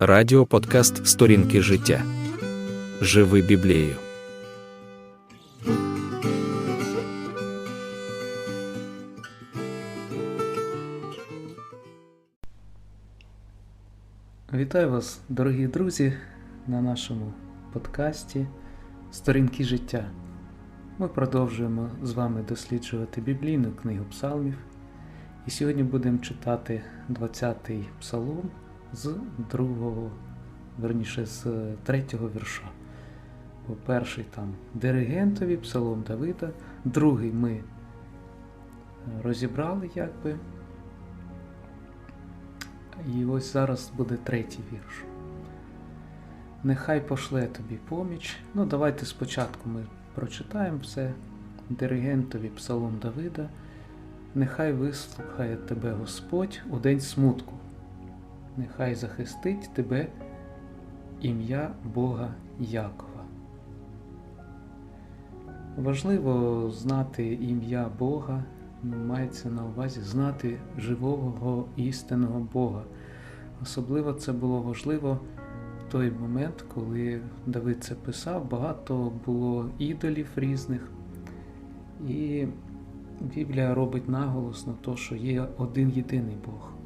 Радіо подкаст Сторінки життя. Живи Біблією. Вітаю вас, дорогі друзі, на нашому подкасті Сторінки життя. Ми продовжуємо з вами досліджувати біблійну книгу псалмів. І сьогодні будемо читати 20-й псалом з другого, верніше з третього вірша. Бо перший там диригентові, псалом Давида, другий ми розібрали якби. І ось зараз буде третій вірш. Нехай пошле тобі поміч. Ну, давайте спочатку ми прочитаємо все. Диригентові псалом Давида. Нехай вислухає тебе Господь у день смутку. Нехай захистить тебе ім'я Бога Якова. Важливо знати ім'я Бога, мається на увазі знати живого істинного Бога. Особливо це було важливо в той момент, коли Давид це писав, багато було ідолів різних. І Біблія робить наголос на те, що є один єдиний Бог.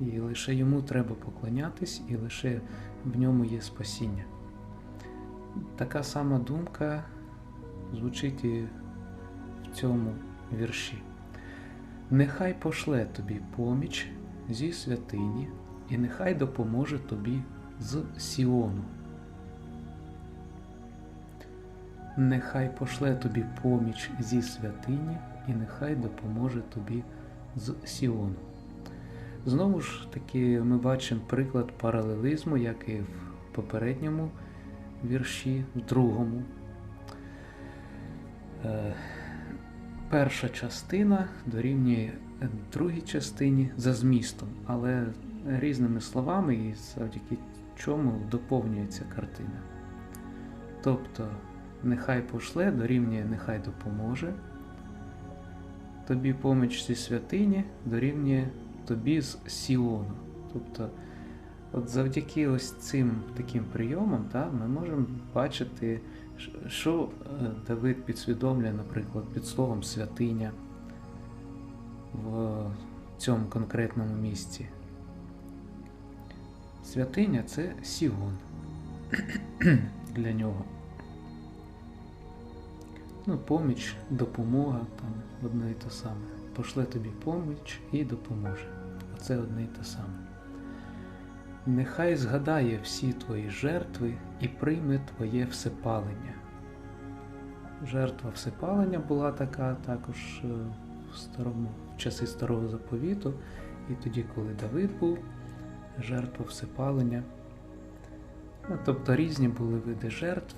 І лише йому треба поклонятись, і лише в ньому є спасіння. Така сама думка звучить і в цьому вірші. Нехай пошле тобі поміч зі святині, і нехай допоможе тобі з Сіону. Нехай пошле тобі поміч зі святині, і нехай допоможе тобі з Сіону. Знову ж таки, ми бачимо приклад паралелізму, як і в попередньому вірші, в другому. Е, перша частина дорівнює другій частині за змістом, але різними словами і завдяки чому доповнюється картина. Тобто, нехай пошле, дорівнює нехай допоможе. Тобі поміч зі святині дорівнює тобі з Сіону. Тобто, от завдяки ось цим таким прийомам та, ми можемо бачити, що Давид підсвідомлює, наприклад, під словом святиня в цьому конкретному місці. Святиня це Сіон для нього. Ну, поміч, допомога, там одне і те саме. Пошле тобі поміч і допоможе. Оце одне і те саме. Нехай згадає всі твої жертви і прийме твоє всепалення. Жертва всепалення була така також в старому, в часи старого заповіту, і тоді, коли Давид був, жертва всепалення. Ну, Тобто різні були види жертв,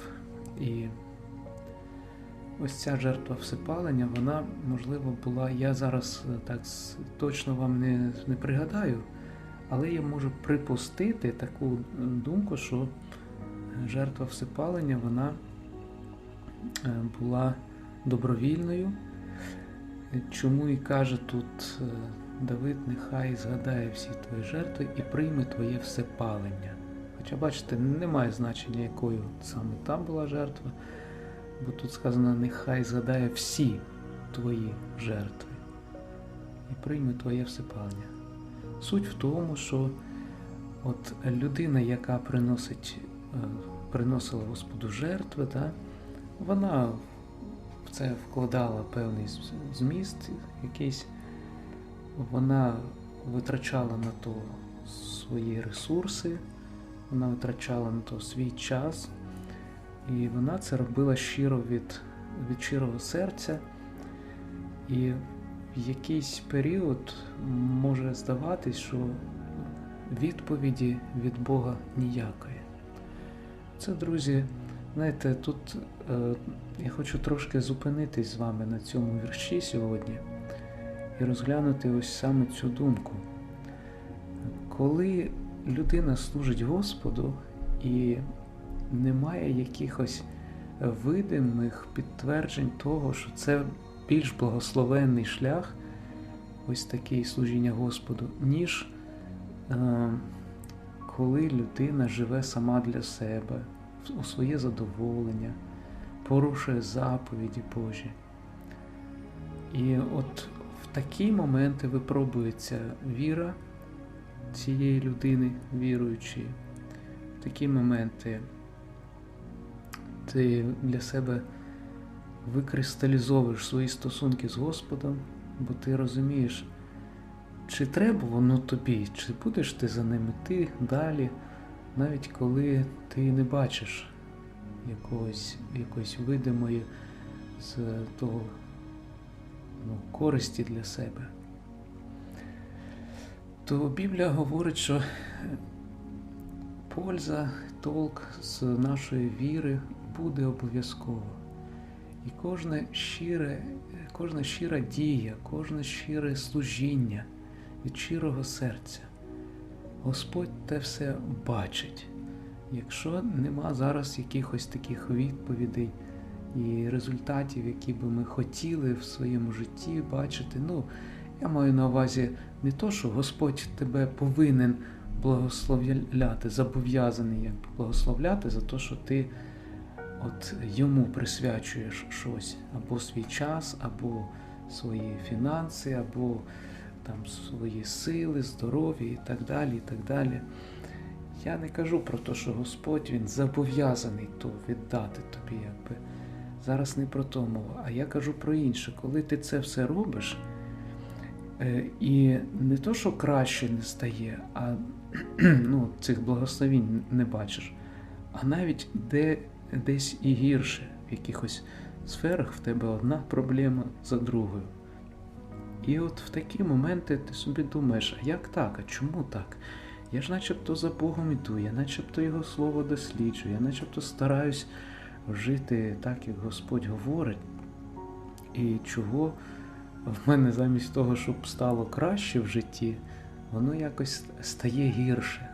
і ось ця жертва всепалення, вона, можливо, була, я зараз так точно вам не, не пригадаю, але я можу припустити таку думку, що жертва всепалення вона була добровільною. Чому і каже тут Давид, нехай згадає всі твої жертви і прийме твоє всепалення. Хоча, бачите, немає значення, якою саме там була жертва, бо тут сказано, нехай згадає всі твої жертви і прийме твоє всепалення. Суть в тому, що от людина, яка приносить, приносила Господу жертви, да, вона в це вкладала певний зміст, якийсь, вона витрачала на то свої ресурси, вона витрачала на то свій час, і вона це робила щиро від, від щирого серця. І в якийсь період може здаватись, що відповіді від Бога ніякої. Це, друзі, знаєте, тут е, я хочу трошки зупинитись з вами на цьому вірші сьогодні і розглянути ось саме цю думку. Коли людина служить Господу і немає якихось видимих підтверджень того, що це більш благословенний шлях, ось такий служіння Господу, ніж е, коли людина живе сама для себе, у своє задоволення, порушує заповіді Божі. І от в такі моменти випробується віра цієї людини, віруючої. В такі моменти ти для себе викристалізовуєш свої стосунки з Господом, бо ти розумієш, чи треба воно тобі, чи будеш ти за ним іти далі, навіть коли ти не бачиш якогось, якоїсь видимої з того ну, користі для себе. То Біблія говорить, що польза, толк з нашої віри буде обов'язково. І кожна щире, кожна щира дія, кожне щире служіння від щирого серця. Господь те все бачить. Якщо нема зараз якихось таких відповідей і результатів, які би ми хотіли в своєму житті бачити, ну, я маю на увазі не то, що Господь тебе повинен благословляти, зобов'язаний як благословляти за те, що ти от йому присвячуєш щось, або свій час, або свої фінанси, або там свої сили, здоров'я і так далі. і так далі. Я не кажу про те, що Господь Він зобов'язаний то віддати тобі, якби. Зараз не про то мова, а я кажу про інше. Коли ти це все робиш, е, і не то, що краще не стає, а ну, цих благословінь не бачиш, а навіть де, десь і гірше, в якихось сферах в тебе одна проблема за другою. І от в такі моменти ти собі думаєш, а як так? А чому так? Я ж начебто за Богом іду, я начебто Його слово досліджую, я начебто стараюсь жити так, як Господь говорить. І чого в мене замість того, щоб стало краще в житті, воно якось стає гірше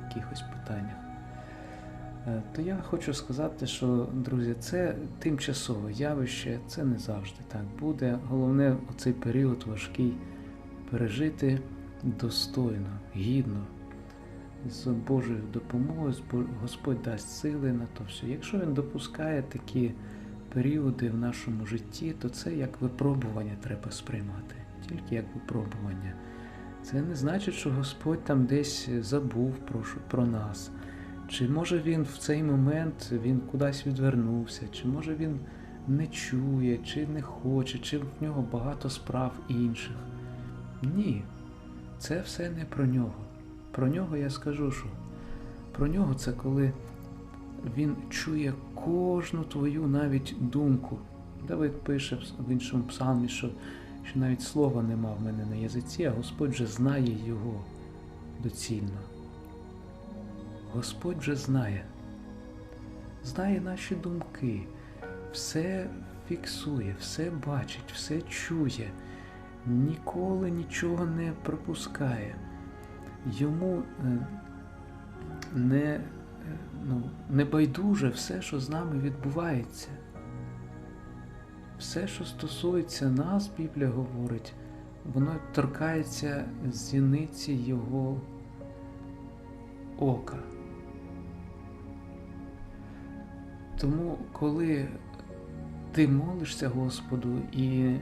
в якихось питаннях. Е, То я хочу сказати, що, друзі, це тимчасове явище, це не завжди так буде. Головне у цей період важкий пережити достойно, гідно, з Божою допомогою, Господь дасть сили на то все. Якщо Він допускає такі періоди в нашому житті, то це як випробування треба сприймати, тільки як випробування. Це не значить, що Господь там десь забув про, про нас. Чи може він в цей момент він кудись відвернувся, чи може він не чує, чи не хоче, чи в нього багато справ інших. Ні, це все не про нього. Про нього я скажу, що про нього це коли він чує кожну твою навіть думку. Давид пише в іншому псалмі, що, що навіть слова нема в мене на язиці, а Господь же знає його доцільно. Господь вже знає, знає наші думки, все фіксує, все бачить, все чує, ніколи нічого не пропускає. Йому е, не, е, ну, не байдуже все, що з нами відбувається. Все, що стосується нас, Біблія говорить, воно торкається зіниці Його ока. Тому, коли ти молишся Господу і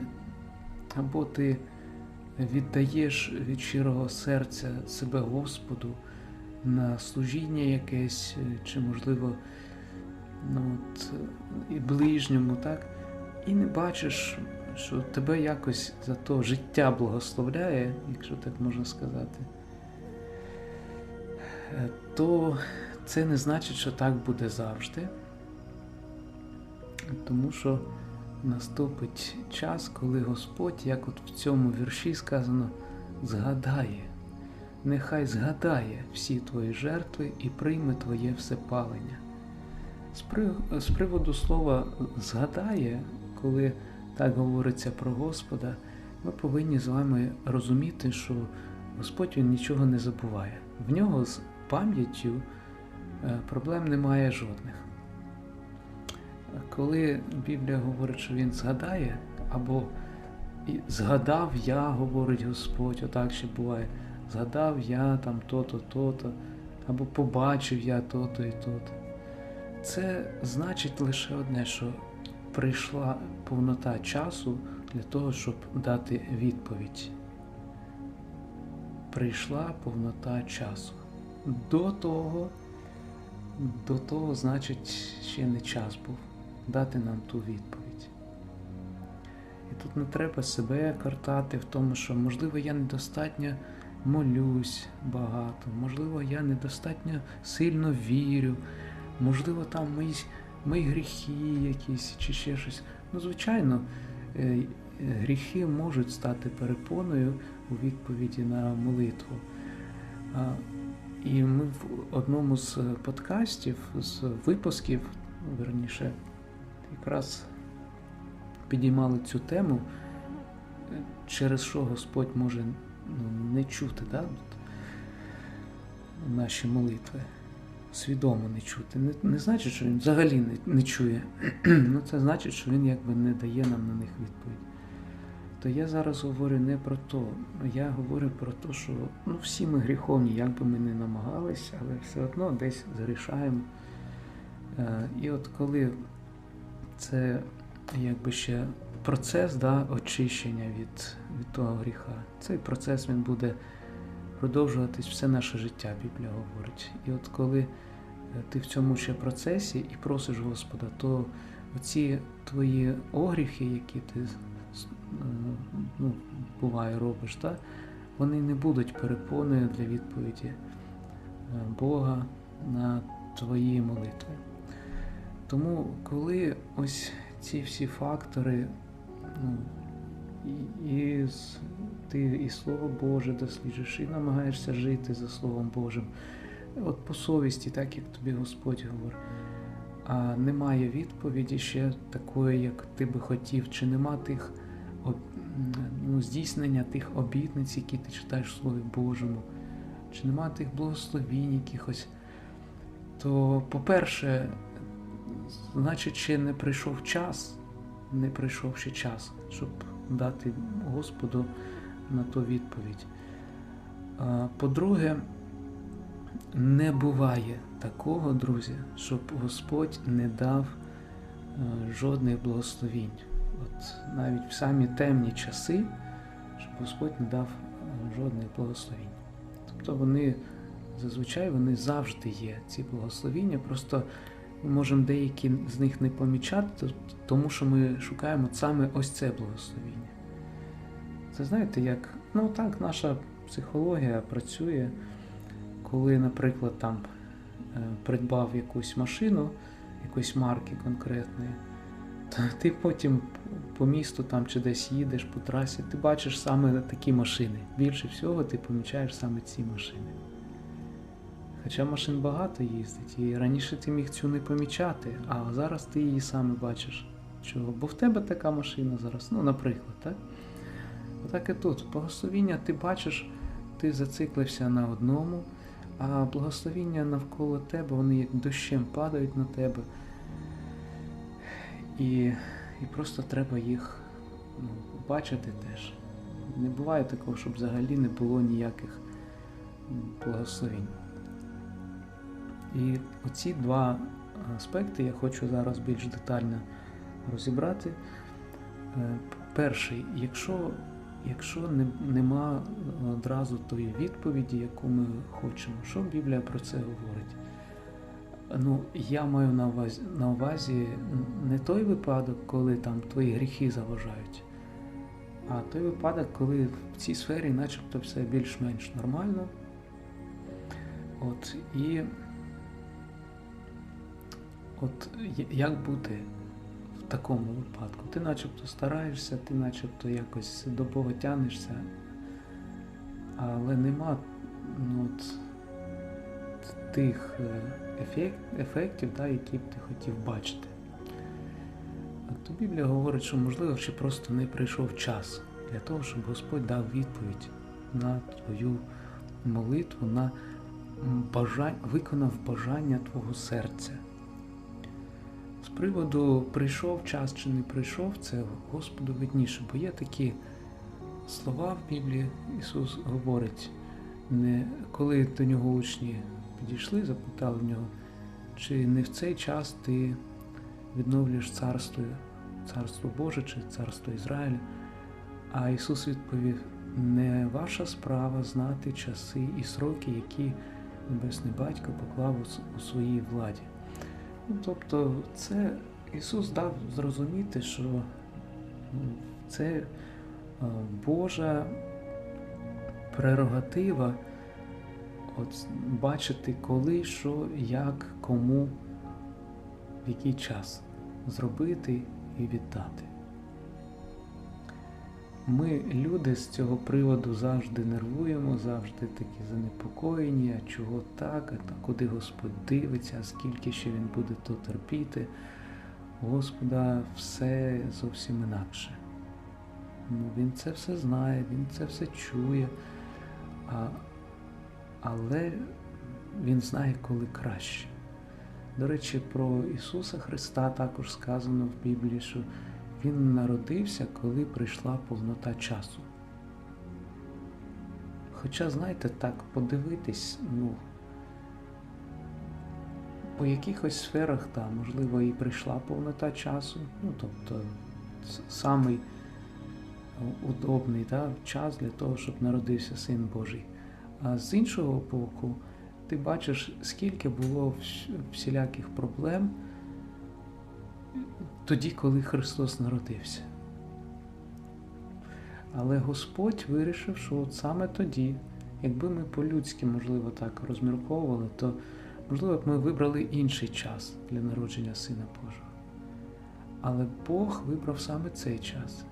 або ти віддаєш від щирого серця себе Господу на служіння якесь, чи, можливо, ну, от, і ближньому, так, і не бачиш, що тебе якось за то життя благословляє, якщо так можна сказати, е, то це не значить, що так буде завжди. Тому що наступить час, коли Господь, як от в цьому вірші сказано, згадає, нехай згадає всі твої жертви і прийме твоє всепалення. З, при... з приводу слова згадає, коли так говориться про Господа, ми повинні з вами розуміти, що Господь він нічого не забуває. В нього з пам'яттю е, проблем немає жодних. Коли Біблія говорить, що він згадає, або згадав я, говорить Господь, отак ще буває, згадав я там то-то, то-то, або побачив я то-то і то-то. Це значить лише одне, що прийшла повнота часу для того, щоб дати відповідь. Прийшла повнота часу. До того, до того, значить, ще не час був дати нам ту відповідь. І тут не треба себе картати в тому, що, можливо, я недостатньо молюсь багато, можливо, я недостатньо сильно вірю, можливо, там мої, мої гріхи якісь чи ще щось. Ну, звичайно, е, гріхи можуть стати перепоною у відповіді на молитву. І ми в одному з подкастів, з випусків, верніше, якраз підіймали цю тему, через що Господь може ну, не чути да, наші молитви, свідомо не чути. Не, не значить, що він взагалі не, не чує. ну, Це значить, що він якби не дає нам на них відповідь. То я зараз говорю не про то. Я говорю про те, що ну, всі ми гріховні, як би ми не намагались, але все одно десь зарішаємо. Е, І от коли це якби ще процес да, очищення від, від того гріха, цей процес він буде продовжуватись все наше життя, Біблія говорить. І от коли е, ти в цьому ще процесі і просиш Господа, то оці твої огріхи, які ти е, ну, буває робиш, да, вони не будуть перепоною для відповіді е, Бога на твої молитви. Тому, коли ось ці всі фактори, ну, і, і ти і Слово Боже досліджуєш, і намагаєшся жити за Словом Божим, от по совісті, так як тобі Господь говорить, а немає відповіді ще такої, як ти би хотів, чи нема тих ну, здійснення тих обітниць, які ти читаєш в Слові Божому, чи нема тих благословінь якихось, то, по-перше, значить, ще не прийшов час, не прийшов ще час, щоб дати Господу на ту відповідь. По-друге, не буває такого, друзі, щоб Господь не дав е, жодних благословінь. От навіть в самі темні часи, щоб Господь не дав е, жодних благословінь. Тобто вони зазвичай вони завжди є, ці благословіння, просто ми можемо деякі з них не помічати, тому що ми шукаємо саме ось це благословіння. Це знаєте, як ну так, наша психологія працює, коли, наприклад, там е, придбав якусь машину, якоїсь марки конкретної, то ти потім по місту там чи десь їдеш по трасі, ти бачиш саме такі машини. Більше всього ти помічаєш саме ці машини. Хоча машин багато їздить, і раніше ти міг цю не помічати, а зараз ти її саме бачиш. Чого? Бо в тебе така машина зараз, ну, наприклад, так? Отак і тут. Благословіння ти бачиш, ти зациклився на одному, а благословіння навколо тебе, вони як дощем падають на тебе. І, і просто треба їх ну, бачити теж. Не буває такого, щоб взагалі не було ніяких м, благословінь. І оці два аспекти я хочу зараз більш детально розібрати. Е, Перший, якщо, якщо не, нема одразу тої відповіді, яку ми хочемо, що Біблія про це говорить? Ну, я маю на увазі, на увазі не той випадок, коли там твої гріхи заважають, а той випадок, коли в цій сфері начебто все більш-менш нормально. От, і от як бути в такому випадку? Ти начебто стараєшся, ти начебто якось до Бога тянешся, але нема ну, от, тих е, ефект, ефектів, да, які б ти хотів бачити. А то Біблія говорить, що можливо ще просто не прийшов час для того, щоб Господь дав відповідь на твою молитву, на бажання, виконав бажання твого серця. З приводу прийшов час чи не прийшов, це Господу видніше, бо є такі слова в Біблії, Ісус говорить, не, коли до нього учні підійшли, запитали в нього, чи не в цей час ти відновлюєш царство, царство Боже чи царство Ізраїлю. А Ісус відповів: не ваша справа знати часи і сроки, які Небесний Батько поклав у своїй владі. Тобто, це Ісус дав зрозуміти, що ну, це е, Божа прерогатива от, бачити, коли, що, як, кому, в який час зробити і віддати. Ми, люди, з цього приводу завжди нервуємо, завжди такі занепокоєні, а чого так, а куди Господь дивиться, а скільки ще Він буде то терпіти. У Господа все зовсім інакше. Ну, Він це все знає, Він це все чує, а, але Він знає, коли краще. До речі, про Ісуса Христа також сказано в Біблії, що Він народився, коли прийшла повнота часу. Хоча, знаєте, так подивитись, ну, по якихось сферах, там, можливо, і прийшла повнота часу, ну, тобто, самий удобний да, час для того, щоб народився Син Божий. А з іншого боку, ти бачиш, скільки було всіляких проблем тоді, коли Христос народився. Але Господь вирішив, що от саме тоді, якби ми по-людськи, можливо, так розмірковували, то можливо б ми вибрали інший час для народження Сина Божого. Але Бог вибрав саме цей час.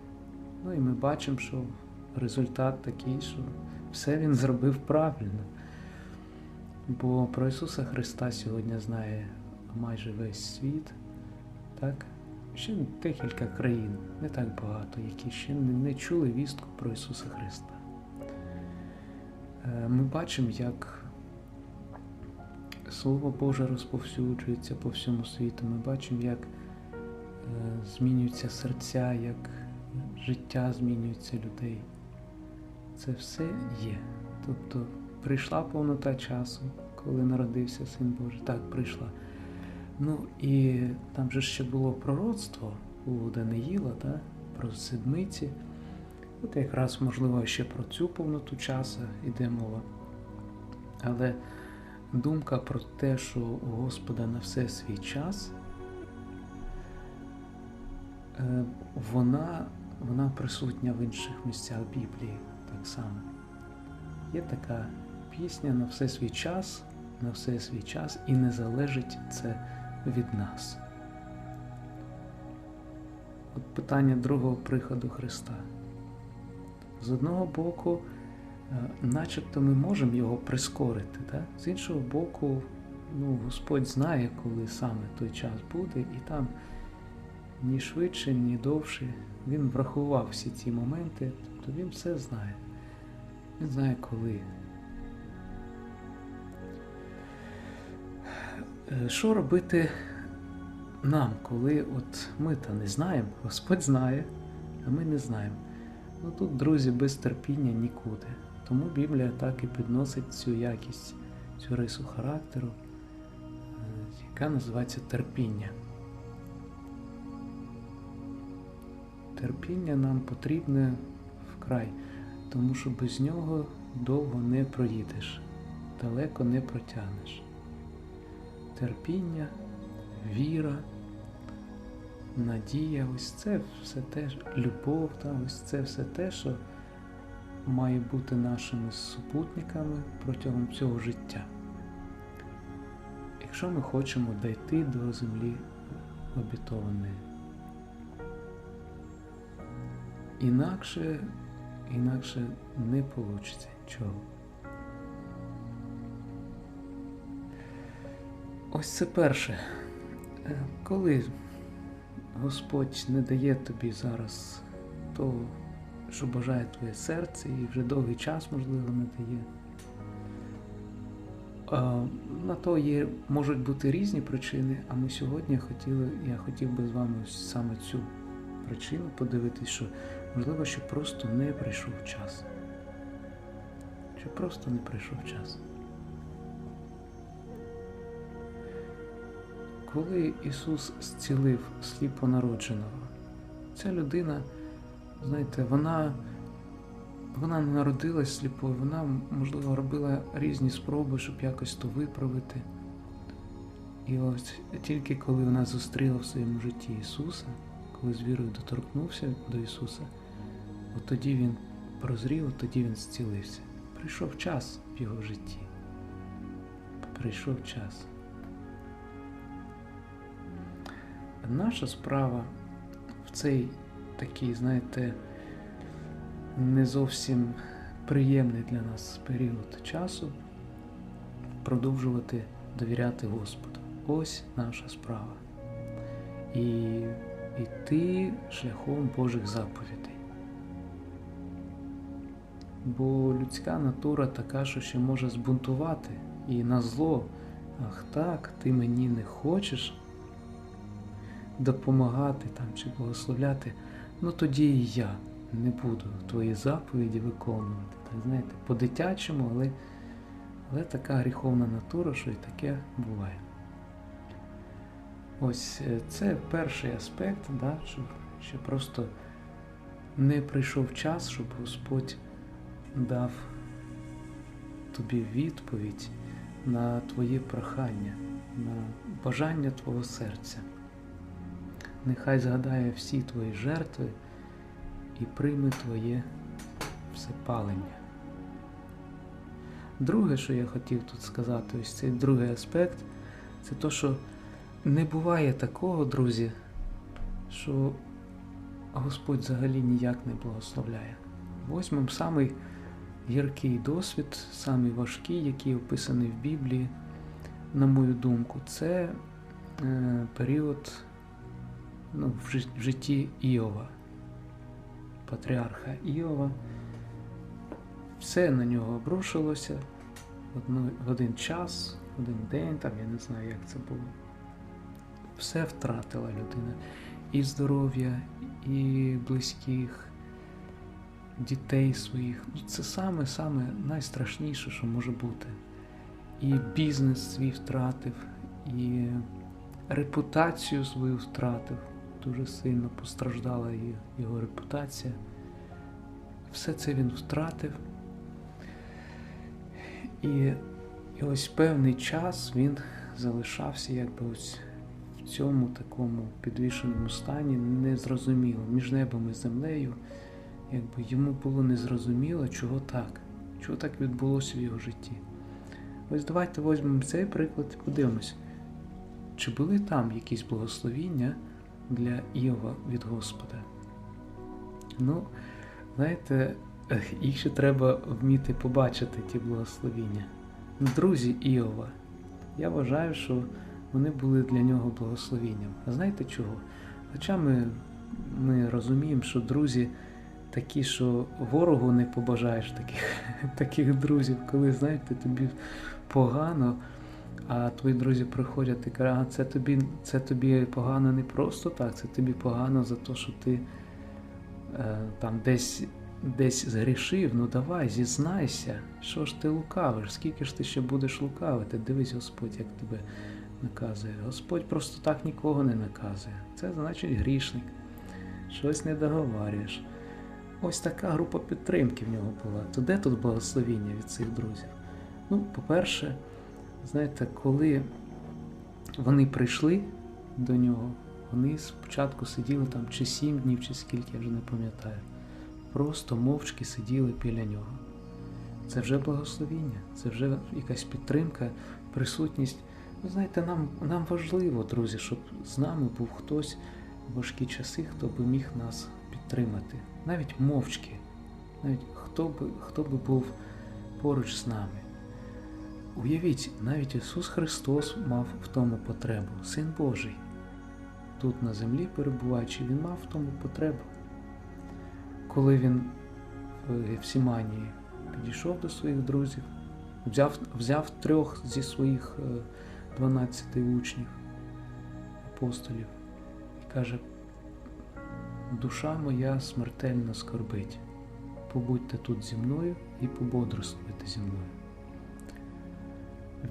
Ну і ми бачимо, що результат такий, що все Він зробив правильно. Бо про Ісуса Христа сьогодні знає майже весь світ, так? Ще декілька країн, не так багато, які ще не, чули вістку про Ісуса Христа. Е, Ми бачимо, як Слово Боже розповсюджується по всьому світу. Ми бачимо, як е, змінюються серця, як життя змінюється людей. Це все є. Тобто прийшла повнота часу, коли народився Син Божий. Так, прийшла. Ну і там же ще було пророцтво у Даниїла, да, про седмиці. От якраз, можливо, ще про цю повноту часу йде мова. Але думка про те, що у Господа на все свій час, е, вона, вона присутня в інших місцях Біблії так само. Є така пісня на все свій час, на все свій час, і не залежить це від нас. От питання другого приходу Христа. З одного боку, е, начебто ми можемо його прискорити, так? з іншого боку, ну, Господь знає, коли саме той час буде, і там ні швидше, ні довше. Він врахував всі ці моменти, тобто він все знає. Він знає коли. Що робити нам, коли от ми та не знаємо, Господь знає, а ми не знаємо. Ну тут, друзі, без терпіння нікуди. Тому Біблія так і підносить цю якість, цю рису характеру, е, яка називається терпіння. Терпіння нам потрібне вкрай, тому що без нього довго не проїдеш, далеко не протягнеш. Терпіння, віра, надія, ось це все те, любов, та, ось це все те, що має бути нашими супутниками протягом цього життя. Якщо ми хочемо дійти до землі обітованої. Інакше, інакше не вийде нічого. Ось це перше. Е, Коли Господь не дає тобі зараз того, що бажає твоє серце, і вже довгий час, можливо, не дає. На то є, можуть бути різні причини, а ми сьогодні хотіли, я хотів би з вами саме цю причину подивитись, що можливо, що просто не прийшов час. Що просто не прийшов час. Коли Ісус зцілив сліпонародженого, ця людина, знаєте, вона, вона не народилась сліпою, вона, можливо, робила різні спроби, щоб якось то виправити. І ось тільки коли вона зустріла в своєму житті Ісуса, коли з вірою доторкнувся до Ісуса, от тоді він прозрів, от тоді він зцілився. Прийшов час в його житті. Прийшов час. Наша справа в цей такий, знаєте, не зовсім приємний для нас період часу продовжувати довіряти Господу. Ось наша справа. І йти шляхом Божих заповідей. Бо людська натура така, що ще може збунтувати і на зло. Ах так, ти мені не хочеш допомагати там чи благословляти, ну тоді і я не буду твої заповіді виконувати. Так знаєте, по-дитячому, але, але така гріховна натура, що і таке буває. Ось е, це перший аспект, да, що, що просто не прийшов час, щоб Господь дав тобі відповідь на твоє прохання, на бажання твого серця. Нехай згадає всі твої жертви і прийме твоє всепалення. Друге, що я хотів тут сказати, ось цей другий аспект, це то, що не буває такого, друзі, що Господь взагалі ніяк не благословляє. Возьмемо самий гіркий досвід, самий важкий, який описаний в Біблії, на мою думку, це е, період ну, в жит- в житті Іова, патріарха Іова. Все на нього обрушилося в, один час, в один день, там я не знаю, як це було. Все втратила людина. І здоров'я, і близьких, дітей своїх. Ну, Це саме саме найстрашніше, що може бути. І бізнес свій втратив, і репутацію свою втратив. Дуже сильно постраждала його репутація. Все це він втратив. І, і ось певний час він залишався якби ось в цьому такому підвішеному стані, незрозуміло, між небом і землею. Якби йому було незрозуміло, чого так, чого так відбулося в його житті. Ось давайте візьмемо цей приклад і подивимось, чи були там якісь благословіння для Іова від Господа. Ну, знаєте, їх ще треба вміти побачити, ті благословіння. Друзі Іова, я вважаю, що вони були для нього благословінням. А знаєте чого? Хоча ми, ми розуміємо, що друзі такі, що ворогу не побажаєш таких, таких друзів, коли, знаєте, тобі погано, а твої друзі приходять і кажуть, а це тобі, це тобі погано не просто так, це тобі погано за те, що ти е, там десь, десь згрішив, ну давай, зізнайся, що ж ти лукавиш, скільки ж ти ще будеш лукавити? Дивись, Господь, як тебе наказує. Господь просто так нікого не наказує. Це значить грішник. Щось не договарюєш. Ось така група підтримки в нього була. То де тут благословіння від цих друзів? Ну, по-перше, знаєте, коли вони прийшли до нього, вони спочатку сиділи там чи сім днів, чи скільки, я вже не пам'ятаю. Просто мовчки сиділи біля нього. Це вже благословіння, це вже якась підтримка, присутність. Ви знаєте, нам, нам важливо, друзі, щоб з нами був хтось в важкі часи, хто би міг нас підтримати. Навіть мовчки, навіть хто би, хто би був поруч з нами. Уявіть, навіть Ісус Христос мав в тому потребу, Син Божий. Тут на землі перебуваючи, Він мав в тому потребу. Коли він в Гефсіманії підійшов до своїх друзів, взяв, взяв трьох зі своїх е, 12 учнів, апостолів, і каже, душа моя смертельно скорбить. Побудьте тут зі мною і пободрствуйте зі мною.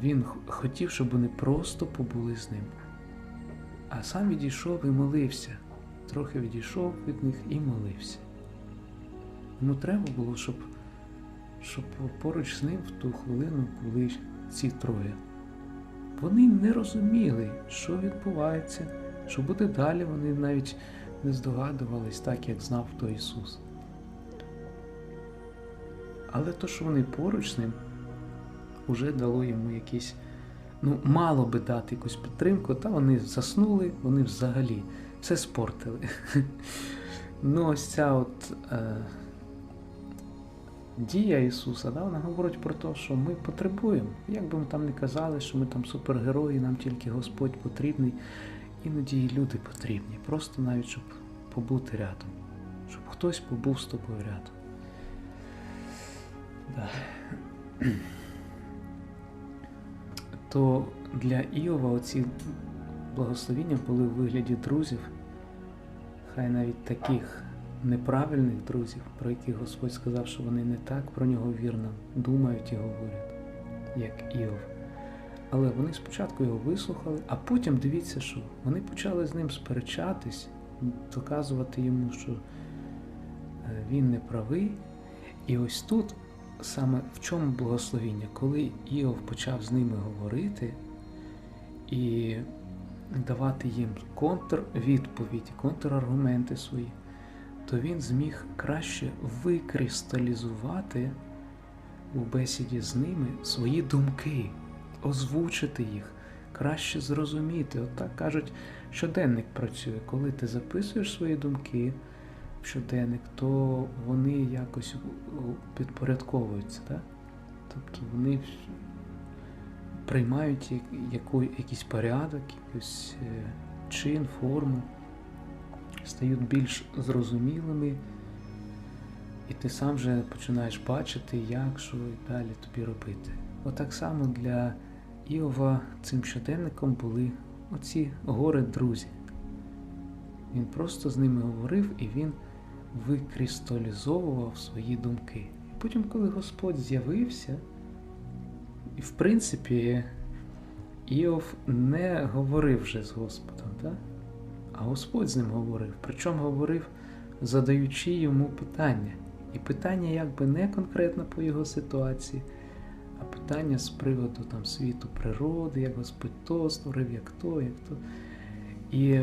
Він хотів, щоб вони просто побули з ним. а сам відійшов і молився. Трохи відійшов від них і молився. Йому треба було, щоб, щоб поруч з ним в ту хвилину були ці троє. Вони не розуміли, що відбувається, що буде далі, вони навіть не здогадувались так, як знав то Ісус. Але то, що вони поруч з ним, вже дало йому якісь, ну, мало би дати якусь підтримку, та вони заснули, вони взагалі все спортили. Ну, ось ця от е, дія Ісуса, да, вона говорить про те, що ми потребуємо. Як би ми там не казали, що ми там супергерої, нам тільки Господь потрібний, іноді і люди потрібні. Просто навіть щоб побути рядом, щоб хтось побув з тобою рядом. Да. То для Іова оці благословіння були в вигляді друзів, хай навіть таких неправильних друзів, про яких Господь сказав, що вони не так про нього вірно думають і говорять, як Іов. Але вони спочатку його вислухали, а потім дивіться, що вони почали з ним сперечатись, доказувати йому, що е, він не правий. І ось тут саме в чому благословіння, коли Іов почав з ними говорити і давати їм контрвідповідь, контраргументи свої, то він зміг краще викристалізувати у бесіді з ними свої думки, озвучити їх, краще зрозуміти. От так кажуть, щоденник працює. Коли ти записуєш свої думки щоденник, то вони якось підпорядковуються. Так? Тобто вони приймають яку, якийсь порядок, якийсь е, чин, форму, стають більш зрозумілими, і ти сам вже починаєш бачити, як, що і далі тобі робити. Отак само для Іова цим щоденником були оці гори друзі. Він просто з ними говорив і він викристалізовував свої думки. І потім, коли Господь з'явився, і в принципі, Іов не говорив вже з Господом, так? а Господь з ним говорив. Причому говорив, задаючи йому питання. І питання якби не конкретно по його ситуації, а питання з приводу там, світу природи, як Господь то створив, як то, як то. І,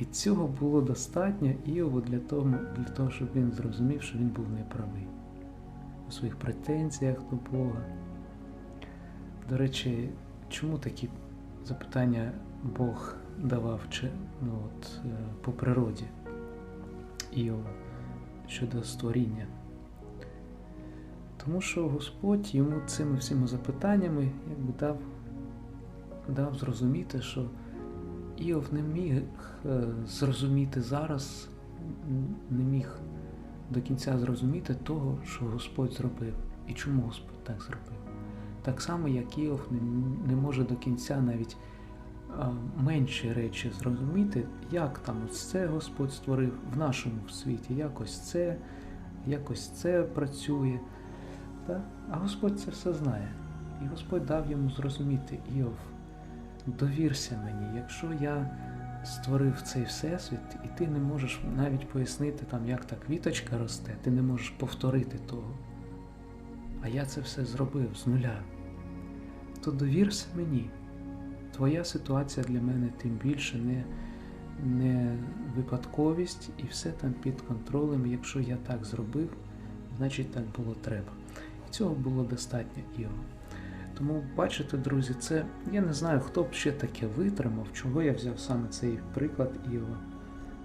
і цього було достатньо Іову для того, для того, щоб він зрозумів, що він був неправий у своїх претензіях до Бога. До речі, чому такі запитання Бог давав чи, ну, от, е, по природі Іова щодо створіння? Тому що Господь йому цими всіма запитаннями якби дав, дав зрозуміти, що Іов не міг е, зрозуміти зараз, не міг до кінця зрозуміти того, що Господь зробив, і чому Господь так зробив. Так само, як Іов не, може до кінця навіть менші речі зрозуміти, як там ось це Господь створив в нашому світі, якось це, якось це працює. А Господь це все знає. І Господь дав йому зрозуміти, Іов, довірся мені, якщо я створив цей всесвіт, і ти не можеш навіть пояснити, там, як та квіточка росте, ти не можеш повторити того. А я це все зробив з нуля. То довірся мені. Твоя ситуація для мене тим більше не, не випадковість і все там під контролем. Якщо я так зробив, значить так було треба. І цього було достатньо Іова. Тому бачите, друзі, це я не знаю, хто б ще таке витримав, чого я взяв саме цей приклад Іова.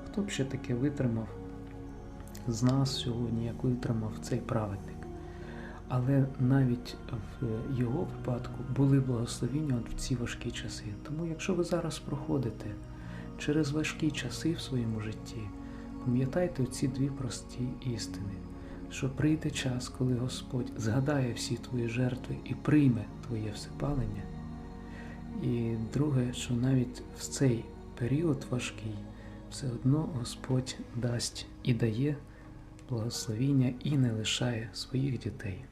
Хто б ще таке витримав з нас сьогодні, як витримав цей праведник. Але навіть в його випадку були благословіння в ці важкі часи. Тому якщо ви зараз проходите через важкі часи в своєму житті, пам'ятайте ці дві прості істини що прийде час, коли Господь згадає всі твої жертви і прийме твоє всепалення. І друге, що навіть в цей період важкий, все одно Господь дасть і дає благословіння і не лишає своїх дітей.